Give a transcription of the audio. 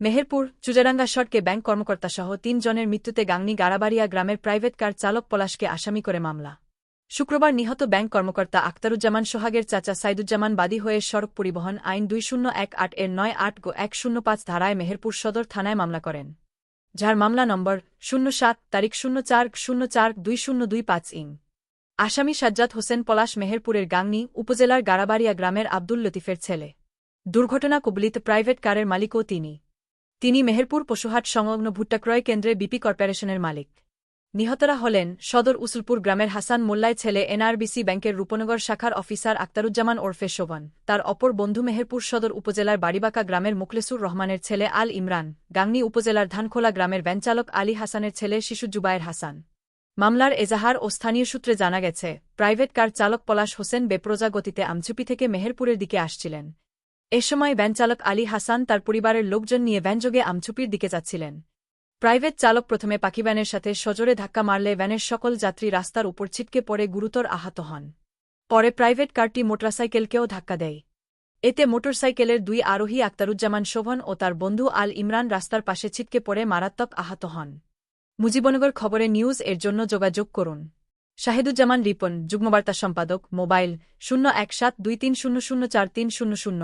মেহেরপুর, চুজারাঙ্গা সড়কে ব্যাংক কর্মকর্তাসহ তিন জনের মৃত্যুতে গাংনী গাড়াবাড়িয়া গ্রামের প্রাইভেট কার চালক পলাশকে আসামি করে মামলা। শুক্রবার নিহত ব্যাংক কর্মকর্তা আক্তারুজ্জামান সোহাগের চাচা সাইদুজ্জামান বাদী হয়ে সড়ক পরিবহন আইন দুই শূন্য এক আট এর নয় আট গো এক শূন্য পাঁচ ধারায় মেহেরপুর সদর থানায় মামলা করেন। যার মামলা নম্বর শূন্য সাত তারিখ শূন্য চার শূন্য চার দুই শূন্য দুই পাঁচ ইং। আসামি সাজ্জাদ হোসেন পলাশ মেহেরপুরের গাংনী উপজেলার গাড়াবাড়িয়া গ্রামের আব্দুল লতিফের ছেলে। দুর্ঘটনা কবলিত প্রাইভেট কারের মালিকও তিনি। তিনি মেহেরপুর পশুহাট সংলগ্ন ভুট্টাক্রয় কেন্দ্রে বিপি কর্পোরেশনের মালিক। নিহতরা হলেন সদর উসুলপুর গ্রামের হাসান মোল্লায় ছেলে এনআরবিসি ব্যাংকের রূপনগর শাখার অফিসার আক্তারুজ্জামান ওরফে শোভন। তার অপর বন্ধু মেহেরপুর সদর উপজেলার বাড়িবাকা গ্রামের মুখলেসুর রহমানের ছেলে আল ইমরান। গাংনী উপজেলার ধানখোলা গ্রামের ভ্যানচালক আলী হাসানের ছেলে শিশু জুবায়ের হাসান। মামলার এজাহার ও স্থানীয় সূত্রে জানা গেছে, প্রাইভেট কার চালক পলাশ হোসেন বেপ্রজা গতিতে আমচুপি থেকে মেহেরপুরের দিকে আসছিলেন। এ সময় ভ্যানচালক আলী হাসান তার পরিবারের লোকজন নিয়ে ভ্যানযোগে আমছুপির দিকে যাচ্ছিলেন। প্রাইভেট চালক প্রথমে পাখি ভ্যানের সাথে সজোরে ধাক্কা মারলে ভ্যানের সকল যাত্রী রাস্তার উপর ছিটকে পড়ে গুরুতর আহত হন। পরে প্রাইভেট কারটি মোটরসাইকেলকেও ধাক্কা দেয়। এতে মোটরসাইকেলের দুই আরোহী আক্তারুজ্জামান শোভন ও তার বন্ধু আল ইমরান রাস্তার পাশে ছিটকে পড়ে মারাত্মক আহত হন। মুজিবনগর খবরে নিউজ এর জন্য যোগাযোগ করুন। শাহিদুজ্জামান রিপন, যুগ্মবার্তা সম্পাদক, মোবাইল, শূন্য এক সাত দুই তিন শূন্য শূন্য চার তিন শূন্য শূন্য।